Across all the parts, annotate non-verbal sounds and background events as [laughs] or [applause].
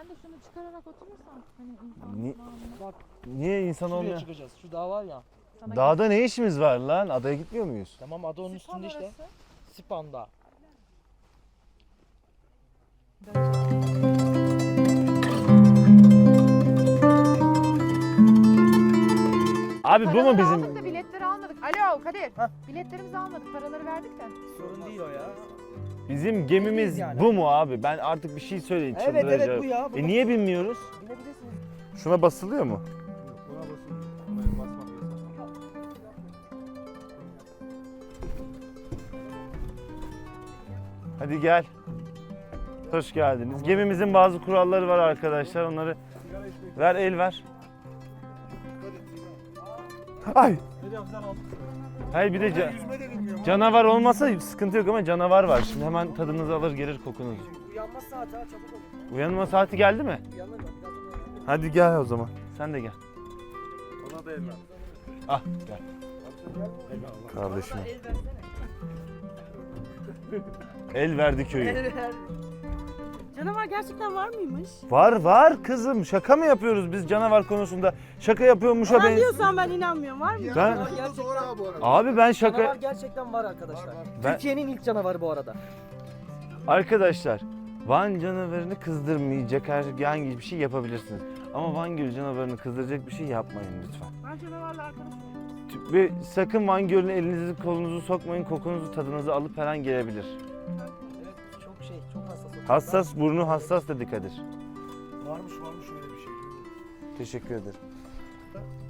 Ben de şunu çıkararak oturursam hani insan Ni- namına- Bak Niye insan şuraya olmuyor? çıkacağız. Şu dağ var ya. sana Dağda ne işimiz var lan? Adaya gitmiyor muyuz? Tamam adı onun Sipan üstünde işte. orası. Sipan Dağı. Abi bu mu Paraları bizim? aldık da biletleri almadık. Alo Kadir. Biletlerimizi almadık. Paraları verdik de. Sorun değil o ya. Bizim gemimiz yani. bu mu abi? Ben artık bir şey söyleyin Evet evet bu ya. E niye binmiyoruz? Binebilirsiniz. Şuna basılıyor mu? Hadi gel. Hoş geldiniz. Gemimizin bazı kuralları var arkadaşlar. Onları ver el ver. Ay. Hayır bir de ca- Yüzme de bilmiyorum. canavar olmasa sıkıntı yok ama canavar var. Şimdi hemen tadınızı alır gelir kokunuzu. Uyanma saati ha çabuk olun. Uyanma saati geldi mi? Uyanır bak. biraz uyanır. Hadi gel o zaman. Sen de gel. Bana da el ver. Ah gel. Kardeşim. El versene. El verdi köyü. Canavar gerçekten var mıymış? Var var kızım. Şaka mı yapıyoruz biz canavar konusunda? Şaka yapıyormuşa Sen ben. diyorsan ben inanmıyorum. Var mı? Ben Canavar Doğru gerçekten. abi bu arada. abi ben Canavar şaka gerçekten var arkadaşlar. Ben- Türkiye'nin ilk canavarı bu arada. arkadaşlar Van canavarını kızdırmayacak herhangi bir şey yapabilirsiniz. Ama Van Gölü canavarını kızdıracak bir şey yapmayın lütfen. Ben canavarla arkadaşım. Ve sakın Van Gölü'ne elinizi kolunuzu sokmayın. Kokunuzu tadınızı alıp her an gelebilir. Hassas. burnu hassas dedi Kadir. Varmış varmış öyle bir şey. Teşekkür ederim.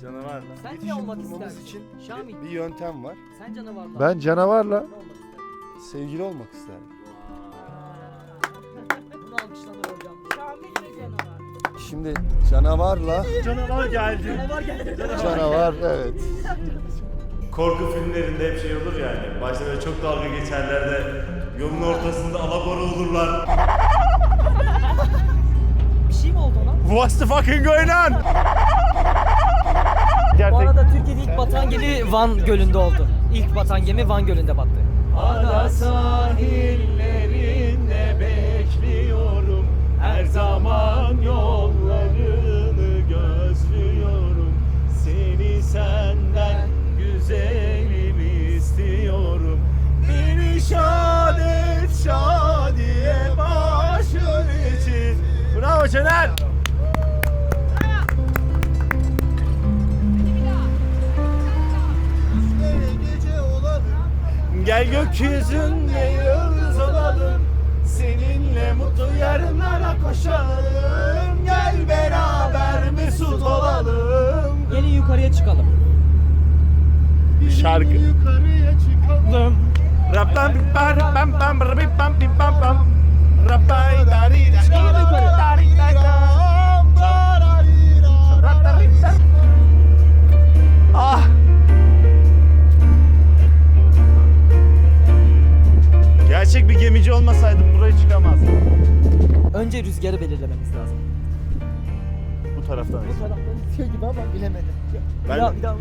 Canavar. Sen ne İletişim olmak kurmamız istersin? için Şamil bir yöntem var. sen canavarla. Ben canavarla Ne olmak isterdin? sevgili olmak isterdim. Bunu alkışlanır hocam. Şamil ve canavar. Şimdi canavarla Canavar geldi. Canavar geldi. canavar [laughs] evet. Korku filmlerinde hep şey olur yani. Başta böyle çok dalga geçerler de yolun ortasında alabora olurlar. What's the fucking going on? Bu Gerçek. arada Türkiye'de ilk batan gemi Van Gölü'nde oldu. İlk batan gemi Van Gölü'nde battı. Ada sahillerinde bekliyorum Her zaman yollarını Gel gökyüzünde yıldız olalım Seninle mutlu yarınlara koşalım Gel beraber mesut olalım Gelin yukarıya çıkalım. Şarkı Yukarıya çıkalım. Rap pam pam pam pam pam pam pam Rapay dari da Gelin yukarı. dari Önce rüzgarı belirlememiz lazım. Bu taraftan Bu esiyor. taraftan esiyor gibi ama bilemedim. Ben- Bir daha bir daha.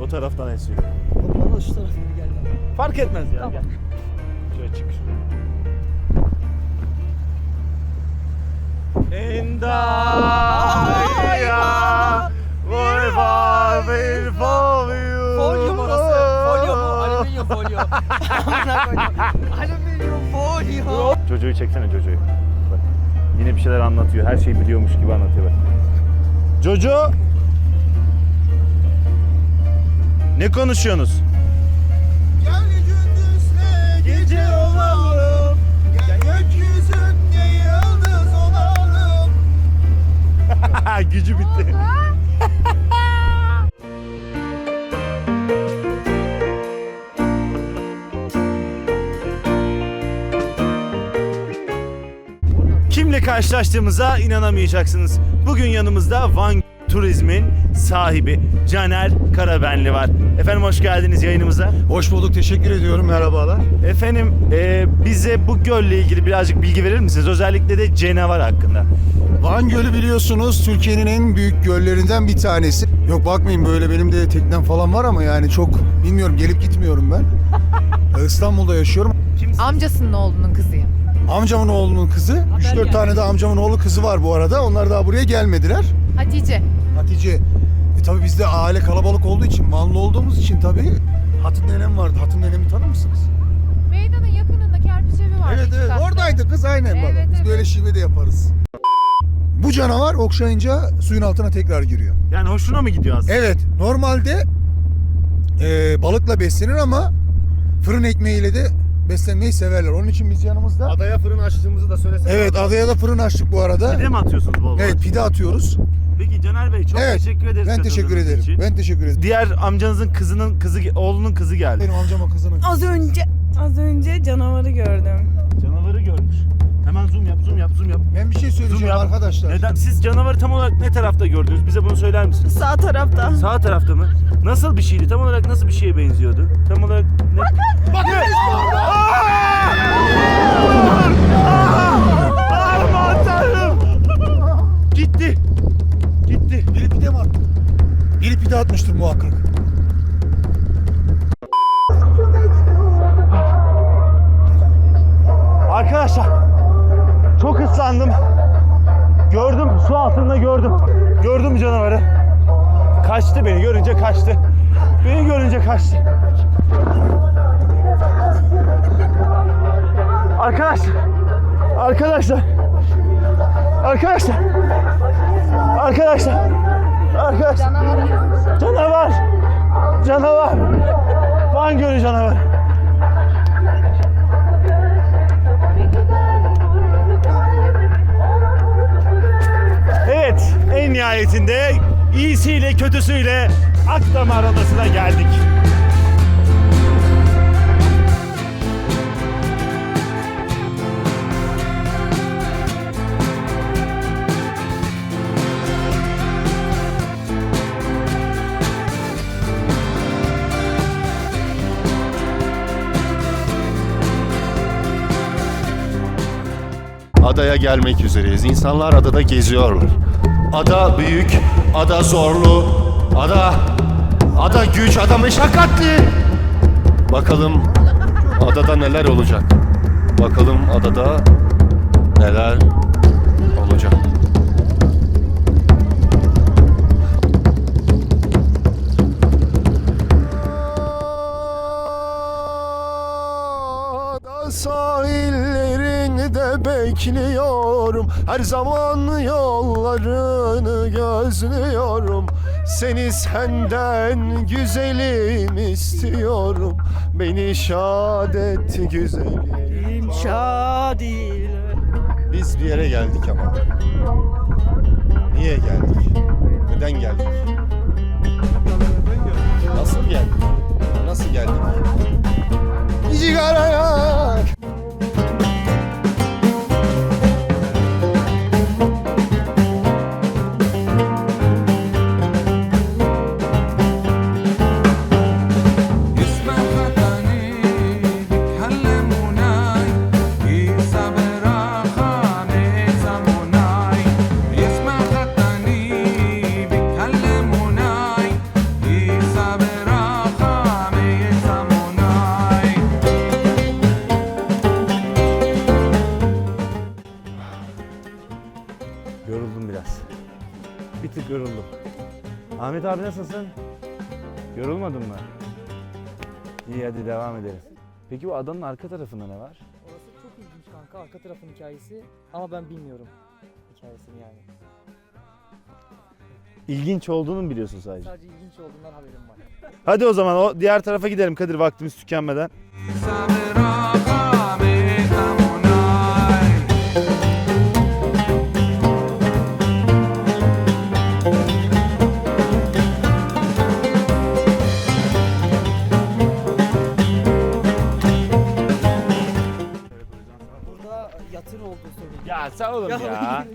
O taraftan esiyor. Bana şu taraf gibi geldi. Fark etmez ya. Tamam. Gel. Şöyle çık. And I will for you. Folyo orası. Folyo mu? Alüminyum folyo. [laughs] Amına koydum. Alüminyum folyo. Jojo'yu çeksene Jojo'yu. Şeyler anlatıyor. Her şeyi biliyormuş gibi anlatıyor bak. Jojo! Ne konuşuyorsunuz? Gel gündüzle [laughs] Kimle karşılaştığımıza inanamayacaksınız. Bugün yanımızda Van Turizm'in sahibi Caner Karabenli var. Efendim hoş geldiniz yayınımıza. Hoş bulduk. Teşekkür ediyorum. Merhabalar. Efendim e, bize bu gölle ilgili birazcık bilgi verir misiniz? Özellikle de canavar hakkında. Van Gölü biliyorsunuz Türkiye'nin en büyük göllerinden bir tanesi. Yok bakmayın böyle benim de teknem falan var ama yani çok bilmiyorum gelip gitmiyorum ben. [laughs] İstanbul'da yaşıyorum. Amcasının oğlunun kızıyım. Amcamın oğlunun kızı. 3-4 tane de amcamın oğlu kızı var bu arada. Onlar daha buraya gelmediler. Hatice. Hatice. E tabi bizde aile kalabalık olduğu için, mallı olduğumuz için tabi Hatun nenem vardı. Hatun nenemi tanır mısınız? Meydanın yakınında kerpiç evi var. Evet iki evet katlı. oradaydı kız aynen bak. Evet, Biz evet. böyle şive de yaparız. Bu canavar okşayınca suyun altına tekrar giriyor. Yani hoşuna mı gidiyor aslında? Evet normalde e, balıkla beslenir ama fırın ekmeğiyle de beslenmeyi severler. Onun için biz yanımızda... Adaya fırın açtığımızı da söylesene. Evet adaya da fırın açtık bu arada. Pide mi atıyorsunuz bol bol? Evet pide atıyoruz. Peki Caner Bey çok Evet, teşekkür ederiz. Ben teşekkür katıldığınız ederim. için. Ben teşekkür ederim. Diğer amcanızın kızının kızı oğlunun kızı geldi. Benim amcamın kızının. Az önce az önce canavarı gördüm. Yap, zoom yap, zoom yap. Ben bir şey Zoom söyleyeceğim yap. arkadaşlar. Neden? Siz canavarı tam olarak ne tarafta gördünüz? Bize bunu söyler misiniz? Sağ tarafta. Sağ tarafta mı? Nasıl bir şeydi? Tam olarak nasıl bir şeye benziyordu? Tam olarak ne? Bakın! Aman Kaçtı. Arkadaşlar. Arkadaşlar. Arkadaşlar. Arkadaşlar. Arkadaşlar. Canavar. Canavar. Van Gölü canavarı. Evet, en nihayetinde iyisiyle kötüsüyle Akdamar Adası'na geldik. Adaya gelmek üzereyiz. İnsanlar adada geziyorlar. Ada büyük, ada zorlu, ada ada güç, ada meşakkatli. Bakalım adada neler olacak. Bakalım adada neler bekliyorum Her zaman yollarını gözlüyorum Seni senden güzelim istiyorum Beni şad et güzelim Şadiyle. Biz bir yere geldik ama. Niye geldik? Neden geldik? Nasıl geldik? Nasıl geldik? Cigaraya Ahmet abi nasılsın? Yorulmadın mı? İyi hadi devam ederiz. Peki bu adanın arka tarafında ne var? Orası çok ilginç kanka. Arka tarafın hikayesi. Ama ben bilmiyorum hikayesini yani. İlginç olduğunu mu biliyorsun sadece? Sadece ilginç olduğundan haberim var. Hadi o zaman o diğer tarafa gidelim Kadir vaktimiz tükenmeden. Sen oğlum Ya.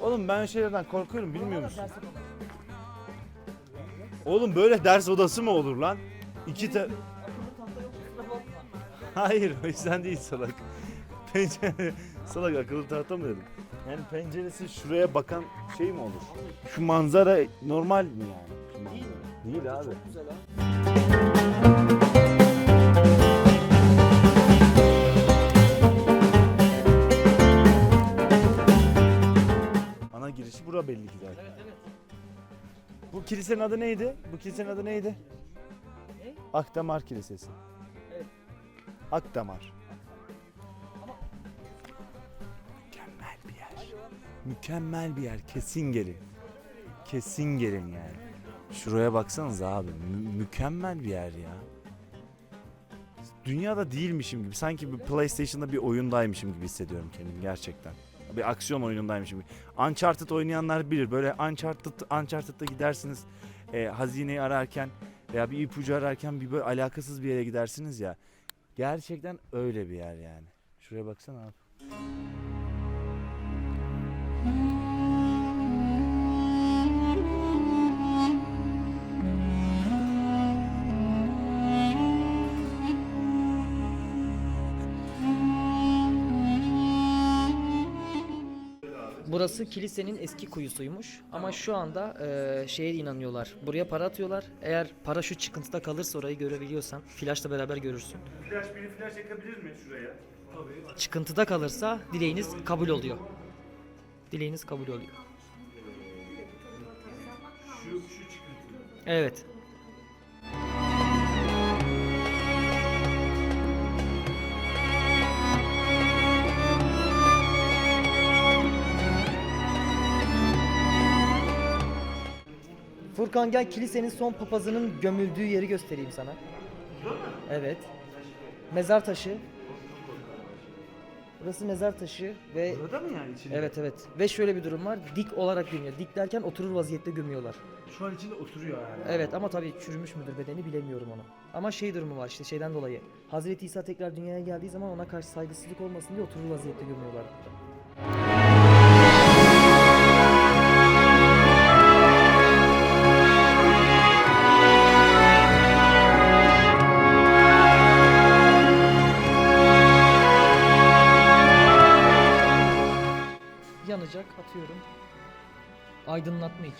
Oğlum ben şeylerden korkuyorum bilmiyor musun? Oğlum böyle ders odası mı olur lan? İki ta... Hayır o yüzden değil salak. Pencere... salak akıllı tahta mı dedim? Yani penceresi şuraya bakan şey mi olur? Şu manzara normal mi yani? Şu manzara? Değil abi. Güzel ha. Bura belli ki zaten. Evet evet. Bu kilisenin adı neydi? Bu kilisenin adı neydi? Ne? Akdamar Kilisesi. Evet. Akdamar. Ama- Mükemmel bir yer. Mükemmel bir yer. Kesin gelin. Kesin gelin yani. Şuraya baksanız abi. mü- mükemmel bir yer ya. Dünyada değilmişim gibi. Sanki bir PlayStation'da bir oyundaymışım gibi hissediyorum kendimi gerçekten. Bir aksiyon oyunundaymışım gibi. Uncharted oynayanlar bilir. Böyle Uncharted, Uncharted'da gidersiniz e, hazineyi ararken veya bir ipucu ararken bir böyle alakasız bir yere gidersiniz ya. Gerçekten öyle bir yer yani. Şuraya baksana abi. Burası kilisenin eski kuyusuymuş ama şu anda e, şeye inanıyorlar. Buraya para atıyorlar. Eğer para şu çıkıntıda kalırsa orayı görebiliyorsan flashla beraber görürsün. Flash biri flash yakabilir mi şuraya? Çıkıntıda kalırsa dileğiniz kabul oluyor. Dileğiniz kabul oluyor. Şu, şu çıkıntı. Evet. Furkan gel kilisenin son papazının gömüldüğü yeri göstereyim sana. Evet. Mezar taşı. Burası mezar taşı ve Burada mı yani içinde? evet evet ve şöyle bir durum var. Dik olarak gömüyor. Dik derken oturur vaziyette gömüyorlar. Şu an içinde oturuyor yani. Evet ama tabii çürümüş müdür bedeni bilemiyorum onu. Ama şey durumu var işte şeyden dolayı. Hazreti İsa tekrar dünyaya geldiği zaman ona karşı saygısızlık olmasın diye oturur vaziyette gömüyorlar.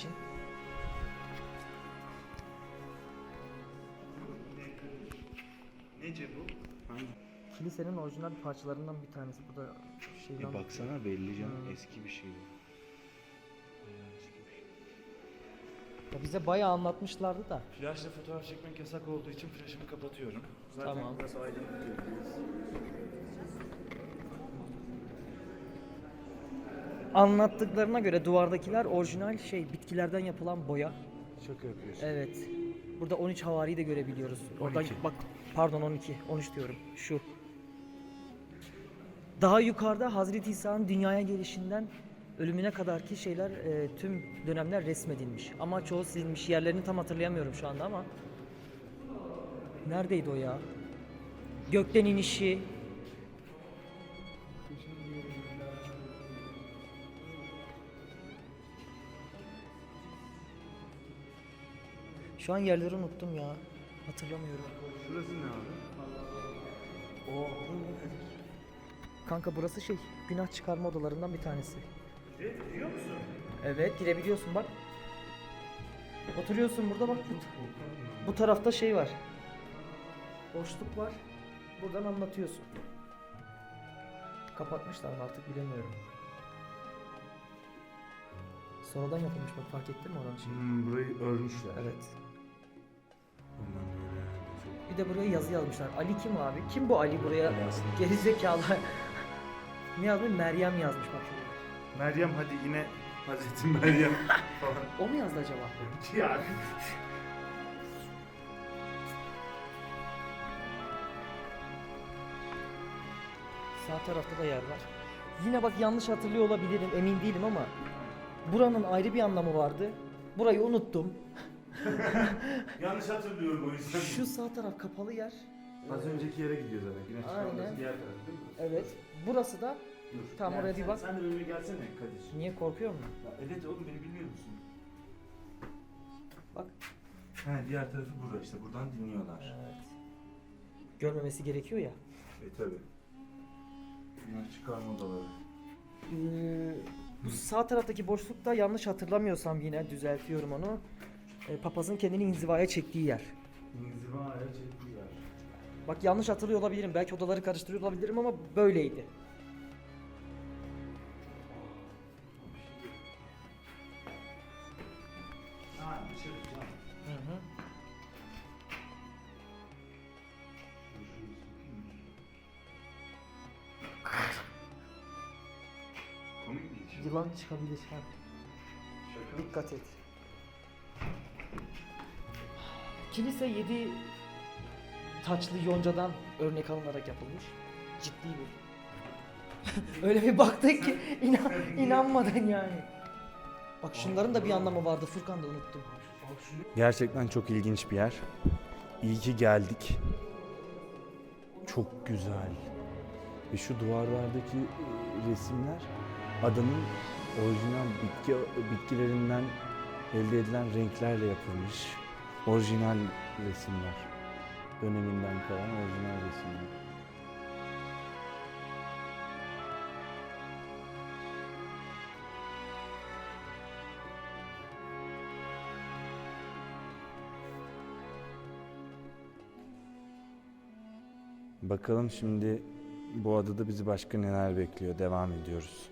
İçin. Nece bu? Kilisenin orijinal parçalarından bir tanesi. Bu da şeyden... Bir baksana belli canım Hmm. eski bir şey bu. Ya bize bayağı anlatmışlardı da. Flashla fotoğraf çekmek yasak olduğu için flashımı kapatıyorum. Zaten Tamam. burası aydınlık görünüyor. Anlattıklarına göre duvardakiler orijinal şey bitkilerden yapılan boya. Şaka yapıyorsun. Evet. Burada 13 havariyi de görebiliyoruz. Oradan 12. bak pardon 12, 13 diyorum. Şu. Daha yukarıda Hazreti İsa'nın dünyaya gelişinden ölümüne kadarki şeyler e, tüm dönemler resmedilmiş. Ama çoğu silinmiş. Yerlerini tam hatırlayamıyorum şu anda ama. Neredeydi o ya? Gökten inişi. Şu an yerleri unuttum ya. Hatırlamıyorum. Şurası ne abi? O Kanka burası şey, günah çıkarma odalarından bir tanesi. Biliyor musun? Evet, girebiliyorsun bak. Oturuyorsun burada bak. Bu, bu tarafta şey var. Boşluk var. Buradan anlatıyorsun. Kapatmışlar mı artık bilemiyorum. Sonradan yapılmış bak fark ettin mi oranın şeyi? Hmm, burayı örmüşler. Evet. De buraya yazı yazmışlar. Ali kim abi? Kim bu Ali buraya? Gerizekalı. [laughs] ne yazmış? Meryem yazmış bak şuraya. Meryem hadi yine Hazreti Meryem [laughs] falan. O mu yazdı acaba? yani. Sağ tarafta da yer var. Yine bak yanlış hatırlıyor olabilirim emin değilim ama buranın ayrı bir anlamı vardı. Burayı unuttum. [laughs] Yanlış hatırlıyorum o yüzden. Şu sağ taraf kapalı yer. Az önceki yere gidiyor zaten. Güneş Aynen. diğer taraf değil mi? Evet. Burası da Dur. Tamam, oraya bir sen- bak. Sen de önüme gelsene Kadir. niye korkuyor mu? Ya evet oğlum beni bilmiyor musun? Bak. He diğer tarafı burada işte buradan dinliyorlar. Evet. Görmemesi gerekiyor ya. E tabi. Bunlar çıkarma odaları. Ee, bu sağ taraftaki boşlukta yanlış hatırlamıyorsam yine düzeltiyorum onu. Ee, papazın kendini inzivaya çektiği yer. İnzivaya çektiler. Bak yanlış hatırlıyor olabilirim. Belki odaları karıştırıyor olabilirim ama böyleydi. Hı hı. Yılan çıkabilir. Ha. Dikkat et. Kilise yedi taçlı yoncadan örnek alınarak yapılmış. Ciddi bir. [laughs] Öyle bir baktık ki inan, inanmadın yani. Bak şunların da bir anlamı vardı Furkan da unuttum. Gerçekten çok ilginç bir yer. İyi ki geldik. Çok güzel. Ve şu duvarlardaki e, resimler adanın orijinal bitki bitkilerinden elde edilen renklerle yapılmış. Orijinal resimler. Döneminden kalan orijinal resimler. Bakalım şimdi bu adada bizi başka neler bekliyor. Devam ediyoruz.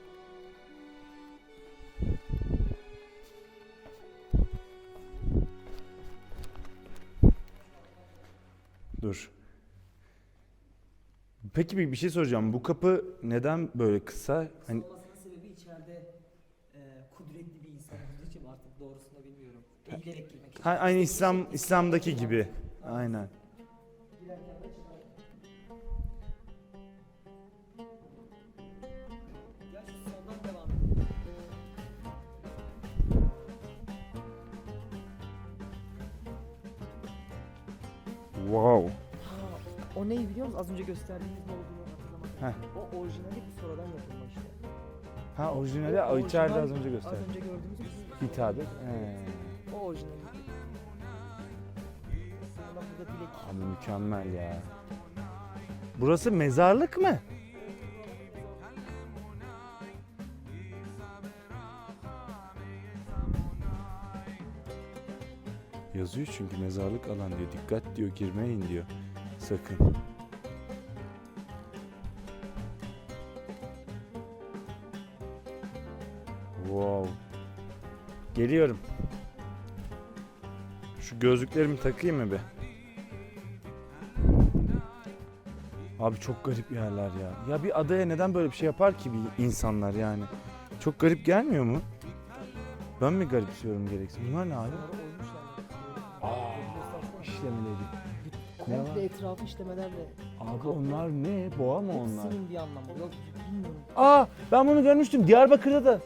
Peki bir, bir şey soracağım. Bu kapı neden böyle kısa? Hani sebebi içeride e, kudretli bir insan olduğu için artık doğrusunu bilmiyorum. Eğilerek girmek için. ha, aynı İslam İslam'daki gibi. Aynen. O neyi biliyor musun? Az önce gösterdiğimiz ne olduğunu. Heh. O orijinali bu sonradan yapılma işte. Ha orijinali O içeride orijinal- az önce gösterdim. Az önce gördüğümüz bizim- Hitabet. He. O orijinali. Bak burada dilek. Abi mükemmel ya. Burası mezarlık mı? Yazıyor çünkü mezarlık alan diyor. Dikkat diyor girmeyin diyor. Sakın. Wow. Geliyorum. Şu gözlüklerimi takayım mı bir? Abi çok garip yerler ya. Ya bir adaya neden böyle bir şey yapar ki bir insanlar yani? Çok garip gelmiyor mu? Ben mi garipsiyorum gereksiz? Bunlar ne abi? Aa, işlemeleri. Komple etrafı işlemelerle. Abi onlar ne? Boğa mı onlar? Hepsinin bir anlamı. Yok bilmiyorum. Aa ben bunu görmüştüm. Diyarbakır'da da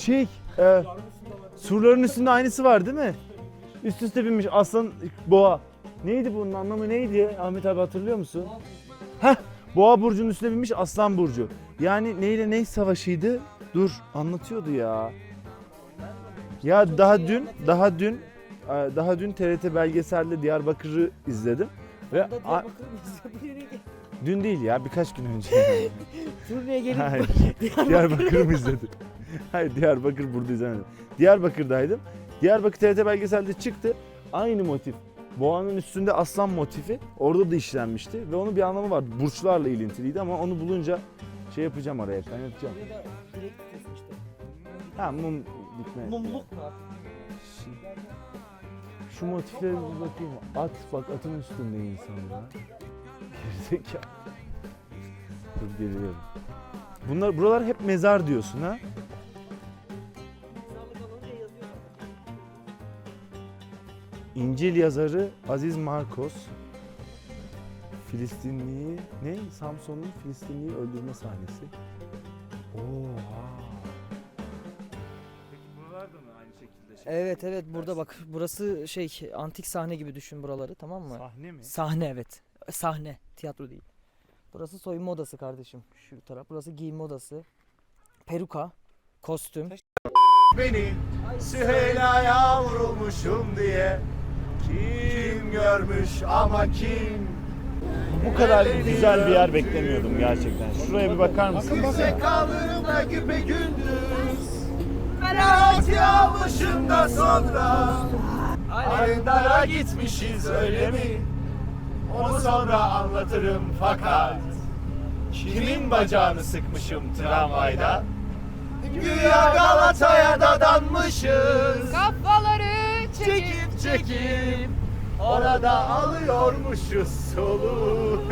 şey e, surların üstünde aynısı var değil mi? Üst üste binmiş aslan boğa. Neydi bunun anlamı neydi? Ahmet abi hatırlıyor musun? Heh boğa burcunun üstüne binmiş aslan burcu. Yani neyle ne savaşıydı? Dur anlatıyordu ya. Ya daha dün daha dün e, daha dün TRT belgeselde Diyarbakır'ı izledim ve a- Diyarbakır'ı dün değil ya birkaç gün önce. [laughs] Turneye gelip Hayır. Diyarbakır- Diyarbakır mı izledin? [laughs] Hayır Diyarbakır burada izlemedim. Diyarbakır'daydım. Diyarbakır TRT belgeselde çıktı. Aynı motif. Boğanın üstünde aslan motifi orada da işlenmişti ve onun bir anlamı vardı. Burçlarla ilintiliydi ama onu bulunca şey yapacağım oraya kaynatacağım. Buraya da direkt. Ha mum dikme. Mumluk? Şu- Şu motiflere bir bakayım. At bak atın üstünde insanlar. Gerizekalı. Dur geliyorum. Bunlar buralar hep mezar diyorsun ha? İncil yazarı Aziz Marcos Filistinliyi ne? Samson'un Filistinliyi öldürme sahnesi. Oha. Peki buralarda mı aynı şekilde şey? Evet evet burada bak burası şey antik sahne gibi düşün buraları tamam mı? Sahne mi? Sahne evet. Sahne tiyatro değil. Burası soyunma odası kardeşim şu taraf. Burası giyinme odası. Peruka, kostüm. Beni Süheyla'ya vurulmuşum diye Kim görmüş ama kim? Bu kadar güzel bir yer beklemiyordum gerçekten. Şuraya bir bakar mısın? Bize kalırım da güpe gündüz. Ferhat yağmışında sonra. Arındara gitmişiz öyle mi? Onu sonra anlatırım fakat Kimin bacağını sıkmışım tramvayda? Güya Galata'ya dadanmışız Kafaları çekip çekip orada alıyormuşuz soluğu.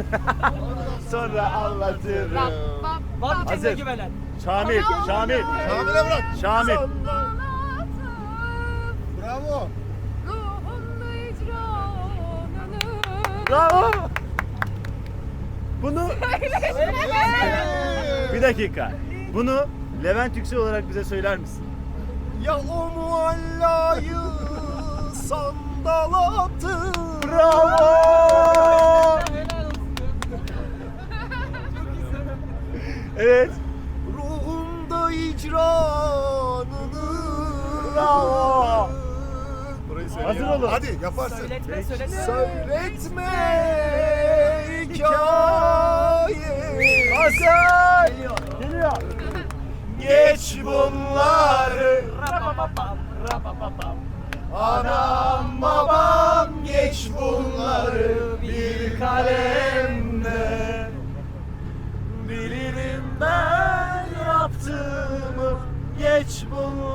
[laughs] Sonra anlatırım. Var mı. Hazır. kendine güvenen? Şamil, Şamil, Şamil'e bırak. Şamil. Bravo. Ruhumda icranını. Bravo. Bunu [laughs] bir dakika. Bunu Levent Yüksel olarak bize söyler misin? Ya o muallayı sandal atın Bravo! Evet. Ruhumda icranını Bravo. Burayı söyle. Hazır olun. Hadi yaparsın. Söyletme söyletme. Söyletme hikaye Hasan! Geliyor. Geç bunları. Anam babam geç bunları bir kalemde Bilirim ben yaptığımı Geç bunları